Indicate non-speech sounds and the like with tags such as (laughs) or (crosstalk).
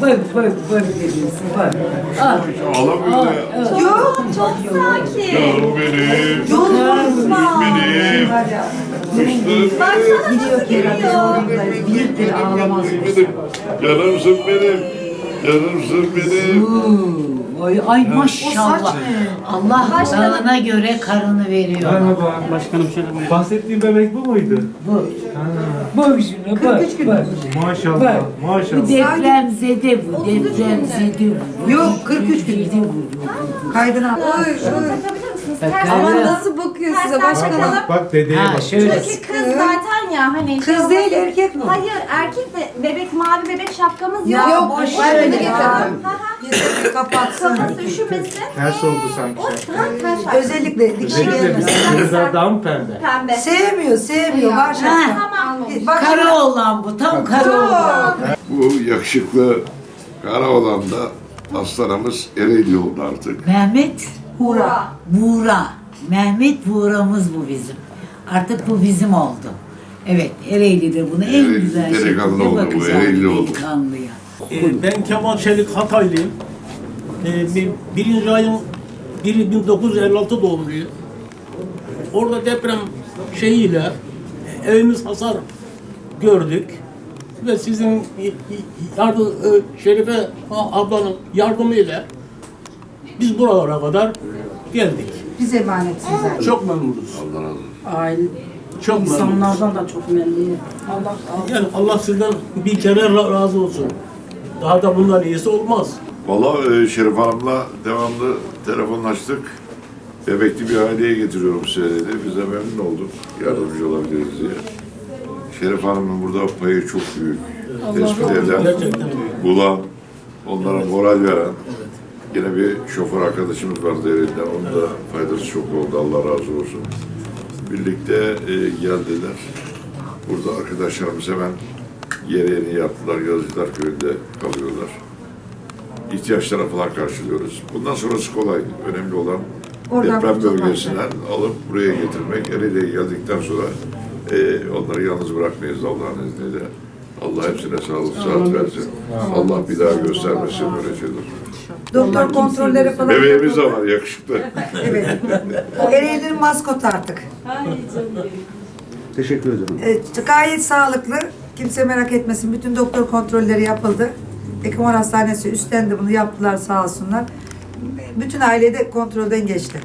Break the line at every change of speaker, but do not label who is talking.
Bak bak bak dediyorsun bak. Al.
Ağlamıyor ya.
Yok çok sakin.
Yavrum benim. Benim. Fıştığım
Baksana
benim.
nasıl gülüyor.
Birliktir ağlamaz.
Benim. Canımsın benim. Canımsın benim.
Ay, ay maşallah. Allah
Başkanım.
dağına göre karını veriyor.
Merhaba.
Başkanım şöyle
Bahsettiğim bebek bu muydu?
Bu. Bak şuna bak. bak.
Maşallah.
Bak. Bu
Maşallah.
depremzede bu. Depremzede bu.
Yok, 43 gün.
Zede bu.
Kaydına.
Şunu takabilir misiniz?
Bak,
Ters
Ama
takalım.
nasıl bakıyor
size başkanım?
Bak, bak dedeye
Ha
bak.
şöyle.
Çünkü kız zaten ya hani. şey
Kız değil
olmaz.
erkek mi?
Hayır erkek de bebek mavi bebek şapkamız
Ya
yok.
boş ver
öyle getirdim. Ha, ha.
Kapatsın.
Kafası üşümesin.
Ters oldu sanki.
O ters var.
Özellikle dikişi
Özellikle
gelmesin.
bizim kızlar daha mı pembe?
Pembe.
Sevmiyor, sevmiyor. Maşallah.
Tamam.
Bak
Kara olan bu. Tam kara olan.
Bu yakışıklı kara olan da aslanımız Ereğli oldu artık.
Mehmet
Hura.
Buğra. Mehmet Buğra'mız bu bizim. Artık bu bizim oldu. Evet, Ereğli'de bunu en
Ereğli
güzel
delikanlı
şekilde
oldu bu, Ereğli oldu.
delikanlıya.
Ee, ben Kemal Çelik Hataylıyım. Ee, bir- birinci ayın biri 1956 doğumluyum. Orada deprem şeyiyle evimiz hasar gördük. Ve sizin yardım, e, Şerife ablanın yardımıyla biz buralara kadar geldik.
Biz emanet size.
Çok memnunuz.
Allah razı olsun.
Aile
Çok memnunuz.
insanlardan da çok memnunum. Allah
Yani Allah sizden bir kere ra- razı olsun. Daha da bundan iyisi olmaz.
Valla e, Şerif Hanım'la devamlı telefonlaştık. Bebekli bir aileye getiriyorum size dedi. Biz de memnun olduk. Yardımcı olabiliriz diye. Şerif Hanım'ın burada payı çok büyük. Tespit eden, bulan, onlara moral veren. Yine bir şoför arkadaşımız vardı elinden. Onun da faydası çok oldu. Allah razı olsun. Birlikte e, geldiler. Burada arkadaşlarımız hemen yereğini yaptılar. Yazıcılar köyünde kalıyorlar. İhtiyaçlara falan karşılıyoruz. Bundan sonrası kolay. Önemli olan
Oradan
deprem bölgesinden alıp buraya getirmek. Ereğli'ye geldikten sonra e, onları yalnız bırakmayız Allah'ın izniyle. Allah hepsine sağlık, sıhhat versin. Allah bir daha göstermesin böyle şeyler.
Doktor kontrolleri falan.
Bebeğimiz de var, yakışıklı. (laughs)
Evet. O Ereğli'nin maskotu artık.
Teşekkür ederim.
Evet, gayet sağlıklı. Kimse merak etmesin. Bütün doktor kontrolleri yapıldı. Ekimor Hastanesi üstlendi bunu yaptılar sağ olsunlar. Bütün ailede kontrolden geçti.